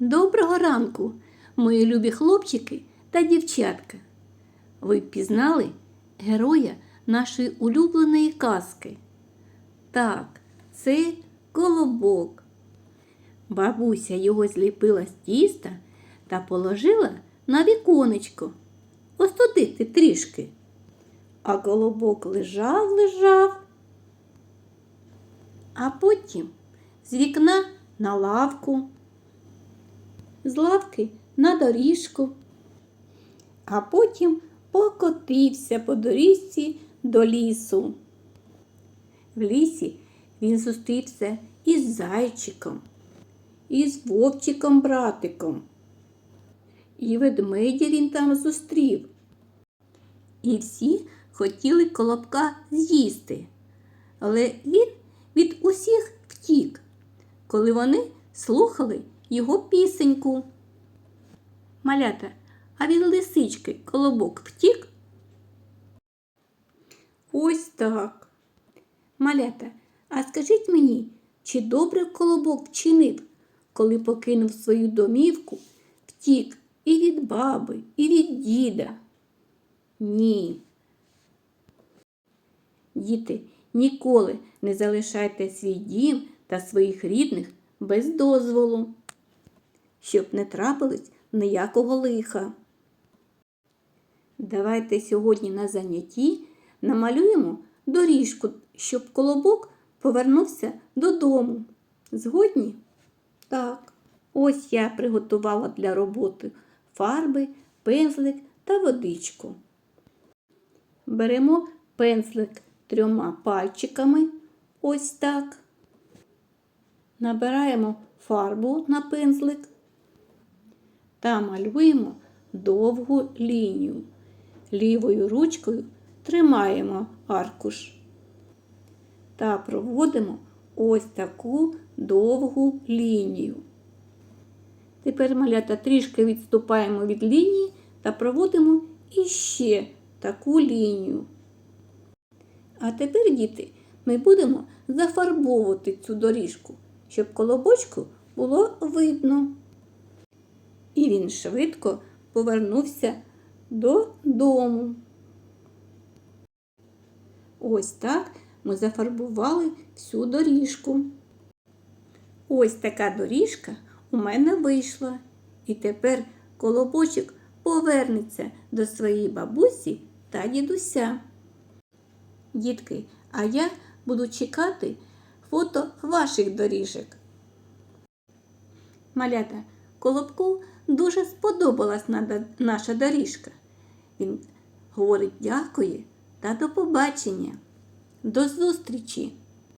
Доброго ранку, мої любі хлопчики та дівчатка. Ви впізнали героя нашої улюбленої казки? Так, це колобок. Бабуся його зліпила з тіста та положила на віконечко. Остудити трішки. А колобок лежав, лежав, а потім з вікна на лавку, з лавки на доріжку, а потім покотився по доріжці до лісу. В лісі він зустрівся із зайчиком, із вовчиком братиком. І ведмедя він там зустрів. І всі хотіли колобка з'їсти, але він від усіх втік, коли вони слухали його пісеньку. Малята, а від лисички колобок втік? Ось так. Малята, а скажіть мені, чи добре колобок вчинив, коли покинув свою домівку, втік і від баби, і від діда? Ні. Діти, ніколи не залишайте свій дім та своїх рідних без дозволу, щоб не трапилось ніякого лиха. Давайте сьогодні на занятті намалюємо доріжку, щоб колобок повернувся додому. Згодні? Так. Ось я приготувала для роботи фарби, пензлик та водичку. Беремо пензлик трьома пальчиками, ось так. Набираємо фарбу на пензлик та малюємо довгу лінію. Лівою ручкою тримаємо аркуш та проводимо ось таку довгу лінію. Тепер малята трішки відступаємо від лінії та проводимо іще таку лінію. А тепер, діти, ми будемо зафарбовувати цю доріжку, щоб колобочку було видно. І він швидко повернувся додому. Ось так ми зафарбували всю доріжку. Ось така доріжка у мене вийшла. І тепер колобочок повернеться до своєї бабусі та дідуся. Дітки, а я буду чекати фото ваших доріжок. Малята, Колобку дуже сподобалась наша доріжка. Він говорить дякує та до побачення. До зустрічі!